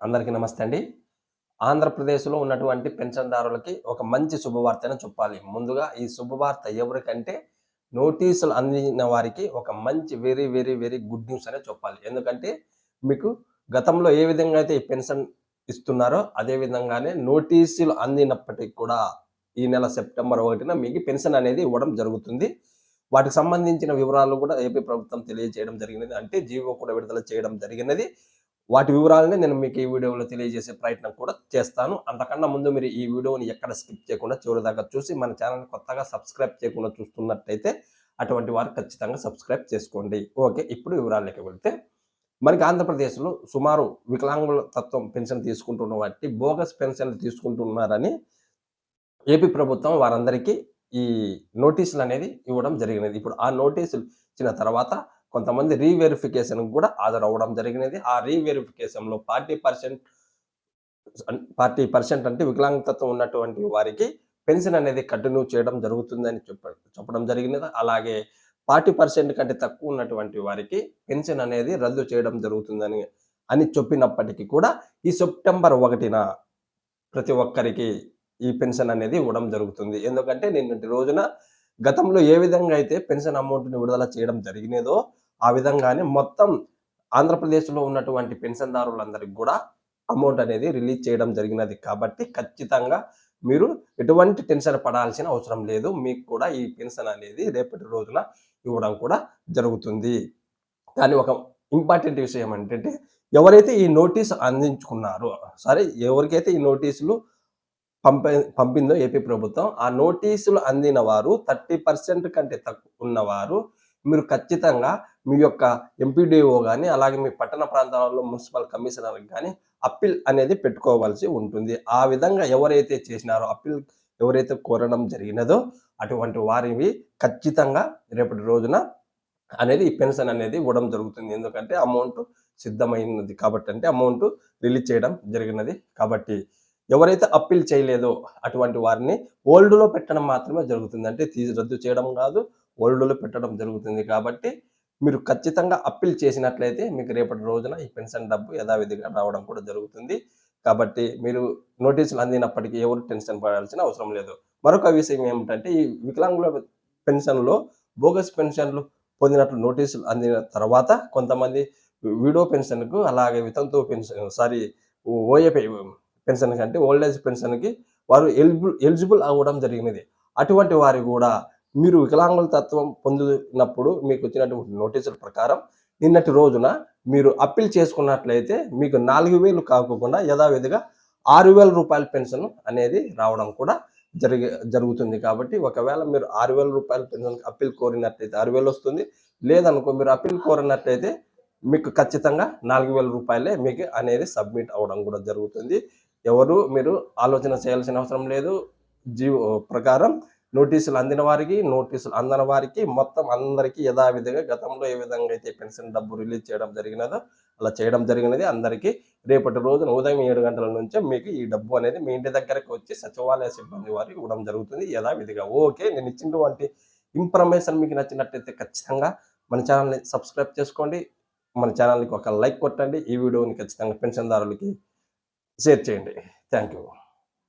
అందరికీ నమస్తే అండి. ఆంధ్రప్రదేశ్లో ఉన్నటువంటి పెన్షన్దారులకి ఒక మంచి శుభవార్తను చెప్పాలి. ముందుగా ఈ శుభవార్త ఎవరికంటే నోటీసులు అందిన వారికి ఒక మంచి very very very good news అనే చెప్పాలి. ఎందుకంటే మీకు గతంలో ఏ విధంగా అయితే ఈ పెన్షన్ ఇస్తున్నారో అదే విధంగానే నోటీసులు అందినప్పటికీ కూడా ఈ నెల సెప్టెంబర్ ఒకటిన మీకు పెన్షన్ అనేది ఇవ్వడం జరుగుతుంది. వాటికి సంబంధించిన వివరాలు కూడా ఏపీ ప్రభుత్వం తెలియజేయడం జరిగినది. అంటే జీవో కూడా విడుదల చేయడం జరిగినది. వాటి వివరాలని నేను మీకు ఈ వీడియోలో తెలియజేసే ప్రయత్నం కూడా చేస్తాను. అంతకన్నా ముందు మీరు ఈ వీడియోని ఎక్కడ స్కిప్ చేయకుండా చివరి దాకా చూసి మన ఛానల్ కొత్తగా సబ్స్క్రైబ్ చేయకుండా చూస్తున్నట్టయితే అటువంటి వారు ఖచ్చితంగా సబ్స్క్రైబ్ చేసుకోండి. ఓకే ఇప్పుడు వివరాలకి వెళ్తే మనకి ఆంధ్రప్రదేశ్లో సుమారు వికలాంగుల తత్వం పెన్షన్ తీసుకుంటున్న వాటి బోగస్ పెన్షన్లు తీసుకుంటున్నారని ఏపీ ప్రభుత్వం వారందరికీ ఈ నోటీసులు అనేది ఇవ్వడం జరిగినది. ఇప్పుడు ఆ నోటీసులు ఇచ్చిన తర్వాత కొంతమంది రీవెరిఫికేషన్ కూడా హాజరవ్వడం జరిగినది. ఆ రీవెరిఫికేషన్లో పార్టీ పర్సెంట్ పార్టీ పర్సెంట్ అంటే వికలాంగతత్వం ఉన్నటువంటి వారికి పెన్షన్ అనేది కంటిన్యూ చేయడం జరుగుతుందని చెప్ప చెప్పడం జరిగినది. అలాగే ఫార్టీ పర్సెంట్ కంటే తక్కువ ఉన్నటువంటి వారికి పెన్షన్ అనేది రద్దు చేయడం జరుగుతుందని అని చెప్పినప్పటికీ కూడా ఈ సెప్టెంబర్ ఒకటిన ప్రతి ఒక్కరికి ఈ పెన్షన్ అనేది ఇవ్వడం జరుగుతుంది. ఎందుకంటే నిన్నటి రోజున గతంలో ఏ విధంగా అయితే పెన్షన్ అమౌంట్ని విడుదల చేయడం జరిగినదో ఆ విధంగానే మొత్తం ఆంధ్రప్రదేశ్లో ఉన్నటువంటి పెన్షన్దారులందరికీ కూడా అమౌంట్ అనేది రిలీజ్ చేయడం జరిగినది. కాబట్టి ఖచ్చితంగా మీరు ఎటువంటి టెన్షన్ పడాల్సిన అవసరం లేదు. మీకు కూడా ఈ పెన్షన్ అనేది రేపటి రోజున ఇవ్వడం కూడా జరుగుతుంది. కానీ ఒక ఇంపార్టెంట్ విషయం ఏంటంటే ఎవరైతే ఈ నోటీస్ అందించుకున్నారో సరే ఎవరికైతే ఈ నోటీసులు పంప పంపిందో ఏపీ ప్రభుత్వం ఆ నోటీసులు అందిన వారు థర్టీ పర్సెంట్ కంటే తక్కువ ఉన్నవారు మీరు ఖచ్చితంగా మీ యొక్క ఎంపీడీఓ కానీ అలాగే మీ పట్టణ ప్రాంతాలలో మున్సిపల్ కమిషనర్ కానీ అప్పీల్ అనేది పెట్టుకోవాల్సి ఉంటుంది. ఆ విధంగా ఎవరైతే చేసినారో అప్పీల్ ఎవరైతే కోరడం జరిగినదో అటువంటి వారివి ఖచ్చితంగా రేపటి రోజున అనేది ఈ పెన్షన్ అనేది ఇవ్వడం జరుగుతుంది. ఎందుకంటే అమౌంట్ సిద్ధమైనది కాబట్టి అంటే అమౌంట్ రిలీజ్ చేయడం జరిగినది కాబట్టి ఎవరైతే అప్పీల్ చేయలేదో అటువంటి వారిని ఓల్డ్లో పెట్టడం మాత్రమే జరుగుతుంది. అంటే తీసి రద్దు చేయడం కాదు ఓల్డ్లో పెట్టడం జరుగుతుంది కాబట్టి మీరు ఖచ్చితంగా అప్పీల్ చేసినట్లయితే మీకు రేపటి రోజున ఈ పెన్షన్ డబ్బు యథావిధిగా రావడం కూడా జరుగుతుంది. కాబట్టి మీరు నోటీసులు అందినప్పటికీ ఎవరు టెన్షన్ పడాల్సిన అవసరం లేదు. మరొక విషయం ఏమిటంటే ఈ వికలాంగుల పెన్షన్లో బోగస్ పెన్షన్లు పొందినట్లు నోటీసులు అందిన తర్వాత కొంతమంది వీడో పెన్షన్కు అలాగే వితంతు పెన్షన్ సారీ ఓఏపీ పెన్షన్ అంటే ఓల్డ్ ఏజ్ పెన్షన్కి వారు ఎలిజిబుల్ ఎలిజిబుల్ అవ్వడం జరిగినది. అటువంటి వారి కూడా మీరు వికలాంగుల తత్వం పొందినప్పుడు మీకు వచ్చినటువంటి నోటీసుల ప్రకారం నిన్నటి రోజున మీరు అప్పీల్ చేసుకున్నట్లయితే మీకు నాలుగు వేలు కాకుండా యథావిధిగా ఆరు వేల రూపాయల పెన్షన్ అనేది రావడం కూడా జరిగే జరుగుతుంది కాబట్టి ఒకవేళ మీరు ఆరు వేల రూపాయల పెన్షన్ అప్పీల్ కోరినట్లయితే ఆరు వేలు వస్తుంది. లేదనుకో మీరు అప్పీల్ కోరినట్లయితే మీకు ఖచ్చితంగా నాలుగు వేల రూపాయలే మీకు అనేది సబ్మిట్ అవ్వడం కూడా జరుగుతుంది. ఎవరు మీరు ఆలోచన చేయాల్సిన అవసరం లేదు. జీవో ప్రకారం నోటీసులు అందిన వారికి నోటీసులు అందని వారికి మొత్తం అందరికీ యథావిధిగా గతంలో ఏ విధంగా అయితే పెన్షన్ డబ్బు రిలీజ్ చేయడం జరిగినదో అలా చేయడం జరిగినది. అందరికీ రేపటి రోజున ఉదయం ఏడు గంటల నుంచే మీకు ఈ డబ్బు అనేది మీ ఇంటి దగ్గరకు వచ్చి సచివాలయ సిబ్బంది వారికి ఇవ్వడం జరుగుతుంది. యథావిధిగా ఓకే నేను ఇచ్చినటువంటి ఇన్ఫర్మేషన్ మీకు నచ్చినట్టయితే ఖచ్చితంగా మన ఛానల్ని సబ్స్క్రైబ్ చేసుకోండి. మన ఛానల్కి ఒక లైక్ కొట్టండి. ఈ వీడియోని ఖచ్చితంగా పెన్షన్దారులకి షేర్ చేయండి. Thank you.